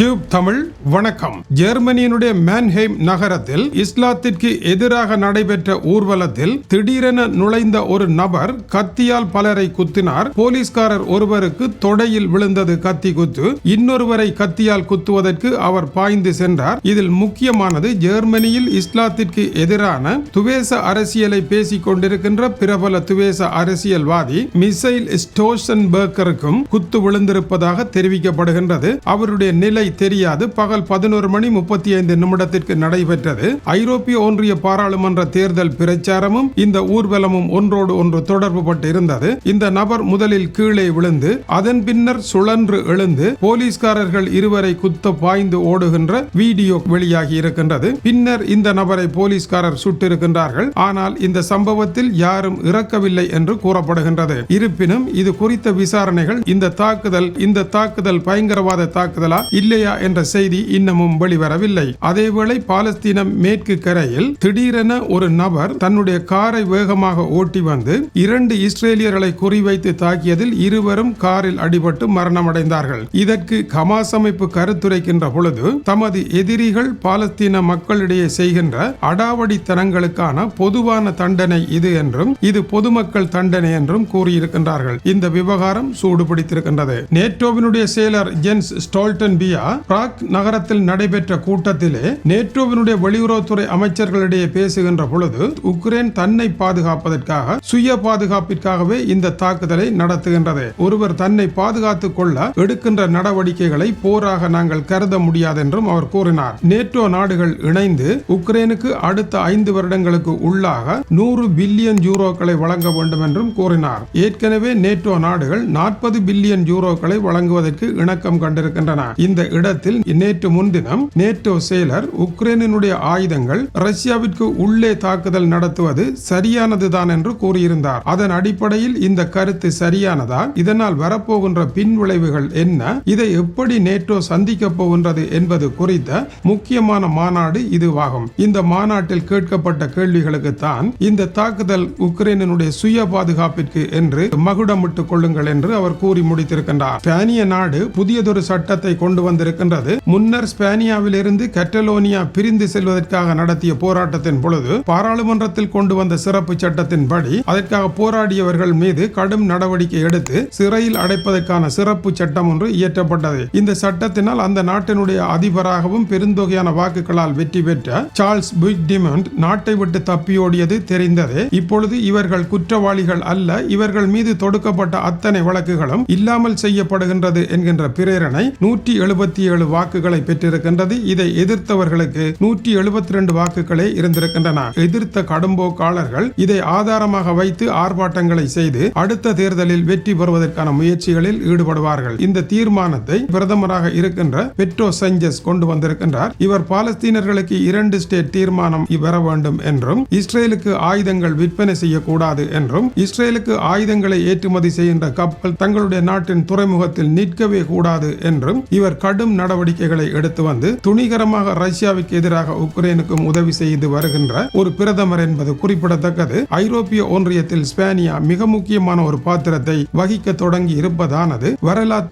Tube Tamil வணக்கம். ஜெர்மனியினுடைய மேன்ஹெய்ம் நகரத்தில் இஸ்லாத்திற்கு எதிராக நடைபெற்ற ஊர்வலத்தில் திடீரென நுழைந்த ஒரு நபர் கத்தியால் பலரை குத்தினார். போலீஸ்காரர் ஒருவருக்கு தொடையில் விழுந்தது கத்தி குத்து இன்னொருவரை கத்தியால் குத்துவதற்கு அவர் பாய்ந்து சென்றார். இதில் முக்கியமானது ஜெர்மனியில் இஸ்லாத்திற்கு எதிரான துவேச அரசியலை பேசிக் கொண்டிருக்கின்ற பிரபல துவேச அரசியல்வாதி மிசைல் ஸ்டோசன்பர்க்கருக்கும் குத்து விழுந்திருப்பதாக தெரிவிக்கப்படுகின்றது. அவருடைய நிலை தெரியாது. பகல் பதினோரு மணி முப்பத்தி ஐந்து நிமிடத்திற்கு நடைபெற்றது. ஐரோப்பிய ஒன்றிய பாராளுமன்ற தேர்தல் பிரச்சாரமும் இந்த ஊர்வலமும் ஒன்றோடு ஒன்று தொடர்பு பட்டு இருந்தது இந்த நபர் முதலில் கீழே விழுந்து அதன் பின்னர் சுழன்று எழுந்து போலீஸ்காரர்கள் இருவரை குத்த பாய்ந்து ஓடுகின்ற வீடியோ வெளியாகி இருக்கின்றது. பின்னர் இந்த நபரை போலீஸ்காரர் சுட்டிருக்கின்றார்கள். ஆனால் இந்த சம்பவத்தில் யாரும் இறக்கவில்லை என்று கூறப்படுகின்றது. இருப்பினும் இது குறித்த விசாரணைகள் இந்த தாக்குதல் இந்த தாக்குதல் பயங்கரவாத தாக்குதலா இல்லை இல்லையா என்ற செய்தி இன்னமும் வெளிவரவில்லை. அதேவேளை பாலஸ்தீனம் மேற்கு கரையில் திடீரென ஒரு நபர் தன்னுடைய காரை வேகமாக ஓட்டி வந்து இரண்டு இஸ்ரேலியர்களை குறிவைத்து தாக்கியதில் இருவரும் காரில் அடிபட்டு மரணமடைந்தார்கள். இதற்கு ஹமாஸ் அமைப்பு கருத்துரைக்கின்ற பொழுது தமது எதிரிகள் பாலஸ்தீன மக்களிடையே செய்கின்ற அடாவடித்தனங்களுக்கான பொதுவான தண்டனை இது என்றும் இது பொதுமக்கள் தண்டனை என்றும் கூறியிருக்கின்றார்கள். இந்த விவகாரம் சூடுபிடித்திருக்கின்றது. நேட்டோவினுடைய செயலர் ஜென்ஸ் ஸ்டால்டன் பியா பிராக் நகரத்தில் நடைபெற்ற கூட்டத்திலே நேட்டோவினுடைய வெளியுறவுத்துறை அமைச்சர்களிடையே பேசுகின்ற பொழுது உக்ரைன் தன்னை பாதுகாப்பதற்காக சுய பாதுகாப்பிற்காகவே இந்த தாக்குதலை நடத்துகின்றது. ஒருவர் தன்னை பாதுகாத்துக் கொள்ள எடுக்கின்ற நடவடிக்கைகளை போராக நாங்கள் கருத முடியாது என்றும் அவர் கூறினார். நேட்டோ நாடுகள் இணைந்து உக்ரைனுக்கு அடுத்த ஐந்து வருடங்களுக்கு உள்ளாக நூறு பில்லியன் யூரோக்களை வழங்க வேண்டும் என்றும் கூறினார். ஏற்கனவே நேட்டோ நாடுகள் நாற்பது பில்லியன் யூரோக்களை வழங்குவதற்கு இணக்கம் கண்டிருக்கின்றன. இந்த இடத்தில் நேற்று முன்தினம் நேட்டோ செயலர் உக்ரைனினுடைய ஆயுதங்கள் ரஷ்யாவிற்கு உள்ளே தாக்குதல் நடத்துவது சரியானதுதான் என்று கூறியிருந்தார். அதன் அடிப்படையில் இந்த கருத்து சரியானதா? இதனால் வரப்போகின்ற பின்விளைவுகள் என்ன? இதை எப்படி நேட்டோ சந்திக்க போகின்றது என்பது குறித்த முக்கியமான மாநாடு இதுவாகும். இந்த மாநாட்டில் கேட்கப்பட்ட கேள்விகளுக்கு தான் இந்த தாக்குதல் உக்ரைனினுடைய சுய பாதுகாப்பிற்கு என்று மகுடமிட்டுக் கொள்ளுங்கள் என்று அவர் கூறி முடித்திருக்கின்றார். ஸ்பானிய நாடு புதியதொரு சட்டத்தை கொண்டு வந்த வந்திருக்கின்றது முன்னர் ஸ்பானியாவில் இருந்து கட்டலோனியா பிரிந்து செல்வதற்காக நடத்திய போராட்டத்தின் பொழுது பாராளுமன்றத்தில் கொண்டு வந்த சிறப்பு சட்டத்தின்படி அதற்காக போராடியவர்கள் மீது கடும் நடவடிக்கை எடுத்து சிறையில் அடைப்பதற்கான சிறப்பு சட்டம் ஒன்று இயற்றப்பட்டது. இந்த சட்டத்தினால் அந்த நாட்டினுடைய அதிபராகவும் பெருந்தொகையான வாக்குகளால் வெற்றி பெற்ற சார்ல்ஸ் புய்டிமண்ட் நாட்டை விட்டு தப்பியோடியது தெரிந்ததே. இப்பொழுது இவர்கள் குற்றவாளிகள் அல்ல இவர்கள் மீது தொடுக்கப்பட்ட அத்தனை வழக்குகளும் இல்லாமல் செய்யப்படுகின்றது என்கின்ற பிரேரணை நூற்றி எழுபத்தி ஏழு வாக்குகளை பெற்றிருக்கின்றது. இதை எதிர்த்தவர்களுக்கு நூற்றி எழுபத்தி ரெண்டு வாக்குகளே இருந்திருக்கின்றன. எதிர்த்த கடும்போக்காளர்கள் இதை ஆதாரமாக வைத்து ஆர்ப்பாட்டங்களை செய்து அடுத்த தேர்தலில் வெற்றி பெறுவதற்கான முயற்சிகளில் ஈடுபடுவார்கள். இந்த தீர்மானத்தை பிரதமராக இருக்கின்ற பெட்ரோ சஞ்சஸ் கொண்டு வந்திருக்கின்றார். இவர் பாலஸ்தீனர்களுக்கு இரண்டு ஸ்டேட் தீர்மானம் பெற வேண்டும் என்றும் இஸ்ரேலுக்கு ஆயுதங்கள் விற்பனை செய்யக்கூடாது என்றும் இஸ்ரேலுக்கு ஆயுதங்களை ஏற்றுமதி செய்கின்ற கப்பல் தங்களுடைய நாட்டின் துறைமுகத்தில் நிற்கவே கூடாது என்றும் இவர் கடும் நடவடிக்கைகளை எடுத்து வந்து துணிகரமாக ரஷ்யாவுக்கு எதிராக உக்ரைனுக்கும் உதவி செய்து வருகின்ற ஒரு பிரதமர் என்பது குறிப்பிடத்தக்கது. ஐரோப்பிய ஒன்றியத்தில் ஸ்பேனியா மிக முக்கியமான ஒரு பாத்திரத்தை வகிக்க தொடங்கி இருப்பதானது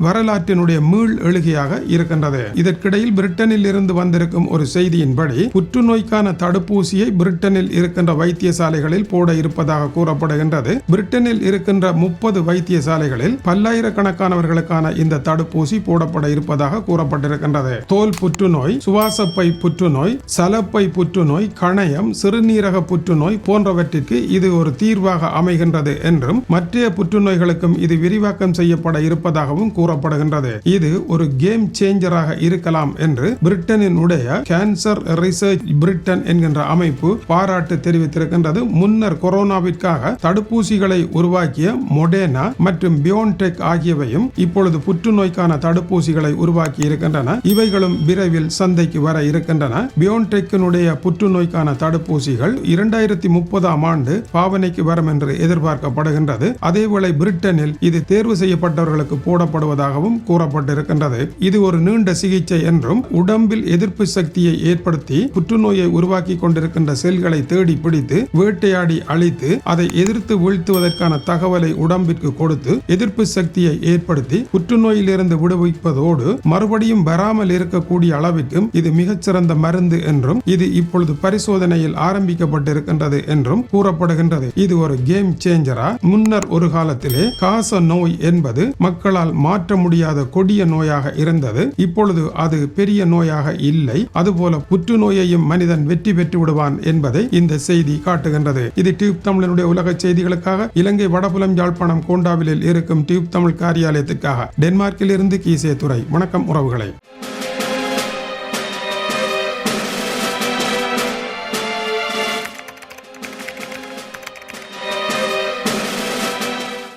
வரலாற்றினுடைய மீள் எழுகையாக இருக்கின்றது. இதற்கிடையில் பிரிட்டனில் இருந்து வந்திருக்கும் ஒரு செய்தியின்படி புற்றுநோய்க்கான தடுப்பூசியை பிரிட்டனில் இருக்கின்ற வைத்தியசாலைகளில் போட இருப்பதாக கூறப்படுகின்றது. பிரிட்டனில் இருக்கின்ற முப்பது வைத்தியசாலைகளில் பல்லாயிரக்கணக்கானவர்களுக்கான இந்த தடுப்பூசி போடப்பட இருப்பதாக கூறப்பட்டிருக்கின்றது. தோல் புற்றுநோய் சுவாசப்பை புற்றுநோய் சலப்பை புற்றுநோய் கணையம் சிறுநீரக புற்றுநோய் போன்றவற்றிற்கு இது ஒரு தீர்வாக அமைகின்றது என்றும் மற்ற புற்றுநோய்களுக்கும் இது விரிவாக்கம் செய்யப்பட இருப்பதாகவும் கூறப்படுகின்றது. இது ஒரு கேம் சேஞ்சராக இருக்கலாம் என்று பிரிட்டனின் உடைய கேன்சர் ரிசர்ச் பிரிட்டன் என்கின்ற அமைப்பு பாராட்டு தெரிவித்திருக்கின்றது. முன்னர் கொரோனாவிற்காக தடுப்பூசிகளை உருவாக்கிய மொடேனா மற்றும் பியோன்டெக் ஆகியவையும் இப்பொழுது புற்றுநோய்க்கான தடுப்பூசிகளை உருவாக்கி இருக்கின்றன. இவைகளும் விரைவில் சந்தைக்கு வர இருக்கின்றன. பியோன்டெக்கினுடைய புற்றுநோய்க்கான தடுப்பூசிகள் இரண்டாயிரத்தி முப்பதாம் ஆண்டு பாவனைக்கு வரும் என்று எதிர்பார்க்கப்படுகின்றது. அதேவேளை பிரிட்டனில் இது தேர்வு செய்யப்பட்டவர்களுக்கு போடப்படுவதாகவும் கூறப்பட்டிருக்கின்றது. இது ஒரு நீண்ட சிகிச்சை என்றும் உடம்பில் எதிர்ப்பு சக்தியை ஏற்படுத்தி புற்றுநோயை உருவாக்கி கொண்டிருக்கின்ற செல்களை தேடி பிடித்து வேட்டையாடி அழித்து அதை எதிர்த்து வீழ்த்துவதற்கான தகவலை உடம்பிற்கு கொடுத்து எதிர்ப்பு சக்தியை ஏற்படுத்தி புற்றுநோயிலிருந்து விடுவிப்பதோடு மறுபடி மறுபடியும் வராமல் இருக்கக்கூடிய அளவிற்கும் இது மிகச்சிறந்த மருந்து என்றும் இது இப்பொழுது பரிசோதனையில் ஆரம்பிக்கப்பட்டிருக்கின்றது என்றும் கூறப்படுகின்றது. இது ஒரு கேம் சேஞ்சரா முன்னர் ஒரு காலத்திலே காச நோய் என்பது மக்களால் மாற்ற முடியாத கொடிய நோயாக இருந்தது. இப்பொழுது அது பெரிய நோயாக இல்லை. அதுபோல புற்றுநோயையும் மனிதன் வெற்றி பெற்று விடுவான் என்பதை இந்த செய்தி காட்டுகின்றது. இது டியூப் தமிழனுடைய உலக செய்திகளுக்காக இலங்கை வடபுலம் யாழ்ப்பாணம் கோண்டாவிலில் இருக்கும் டியூப் தமிழ் காரியாலயத்துக்காக. டென்மார்க்கில் இருந்து கீசே துறை வணக்கம் உறவுகளை.